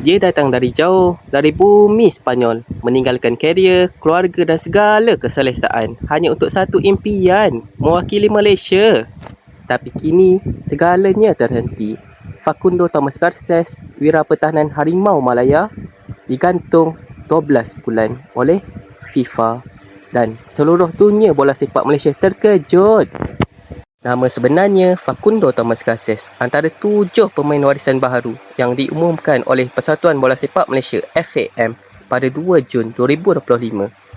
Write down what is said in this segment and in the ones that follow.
Dia datang dari jauh, dari bumi Spanyol, meninggalkan karier, keluarga dan segala keselesaan hanya untuk satu impian, mewakili Malaysia. Tapi kini, segalanya terhenti. Facundo Thomas Garces, wira pertahanan Harimau Malaya, digantung 12 bulan oleh FIFA dan seluruh dunia bola sepak Malaysia terkejut. Nama sebenarnya Facundo Thomas Garces, antara tujuh pemain warisan baharu yang diumumkan oleh Persatuan Bola Sepak Malaysia FAM pada 2 Jun 2025.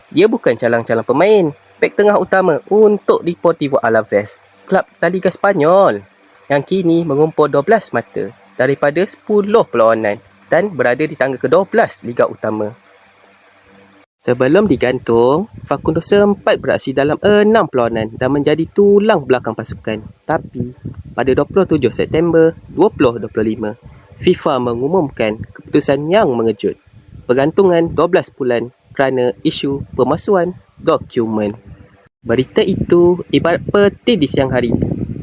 Dia bukan calang-calang pemain, bek tengah utama untuk Deportivo Alaves, klub La Liga Spanyol yang kini mengumpul 12 mata daripada 10 perlawanan dan berada di tangga ke-12 Liga Utama. Sebelum digantung, Facundo sempat beraksi dalam enam perlawanan dan menjadi tulang belakang pasukan. Tapi, pada 27 September 2025, FIFA mengumumkan keputusan yang mengejut. Pergantungan 12 bulan kerana isu pemalsuan dokumen. Berita itu ibarat peti di siang hari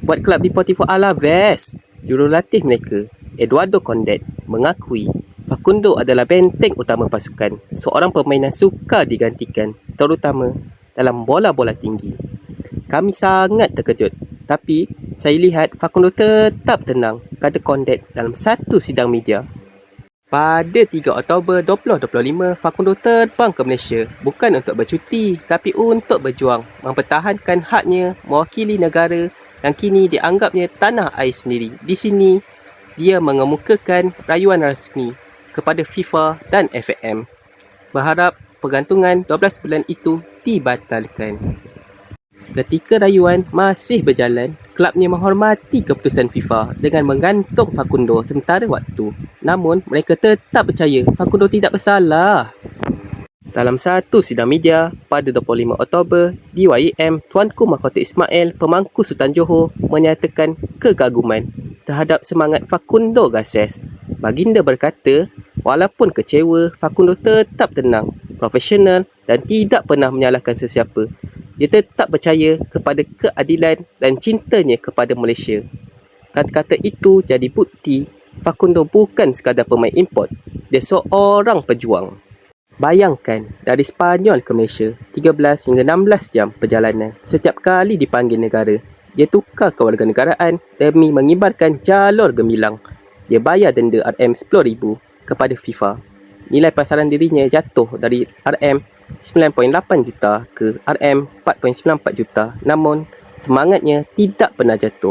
buat kelab Deportivo Alaves. Jurulatih mereka, Eduardo Condet, mengakui Facundo adalah benteng utama pasukan, seorang pemain yang sukar digantikan, terutama dalam bola-bola tinggi. Kami sangat terkejut, tapi saya lihat Facundo tetap tenang, kata Condet dalam satu sidang media. Pada 3 Oktober 2025, Facundo terbang ke Malaysia bukan untuk bercuti tapi untuk berjuang mempertahankan haknya mewakili negara yang kini dianggapnya tanah air sendiri. Di sini, dia mengemukakan rayuan rasmi kepada FIFA dan FAM berharap pergantungan 12 bulan itu dibatalkan. Ketika rayuan masih berjalan, kelabnya menghormati keputusan FIFA dengan menggantung Facundo sementara waktu. Namun, mereka tetap percaya Facundo tidak bersalah. Dalam satu sidang media pada 25 Oktober di YEM, Tuanku Mahkota Ismail, pemangku Sultan Johor, menyatakan kegaguman terhadap semangat Facundo Garces. Baginda berkata, walaupun kecewa, Facundo tetap tenang, profesional dan tidak pernah menyalahkan sesiapa. Dia tetap percaya kepada keadilan dan cintanya kepada Malaysia. Kata-kata itu jadi bukti Facundo bukan sekadar pemain import. Dia seorang pejuang. Bayangkan, dari Spanyol ke Malaysia, 13 hingga 16 jam perjalanan setiap kali dipanggil negara. Dia tukar kewarganegaraan demi mengibarkan jalur gemilang. Dia bayar denda RM10,000 kepada FIFA. Nilai pasaran dirinya jatuh dari RM 9.8 juta ke RM 4.94 juta namun semangatnya tidak pernah jatuh.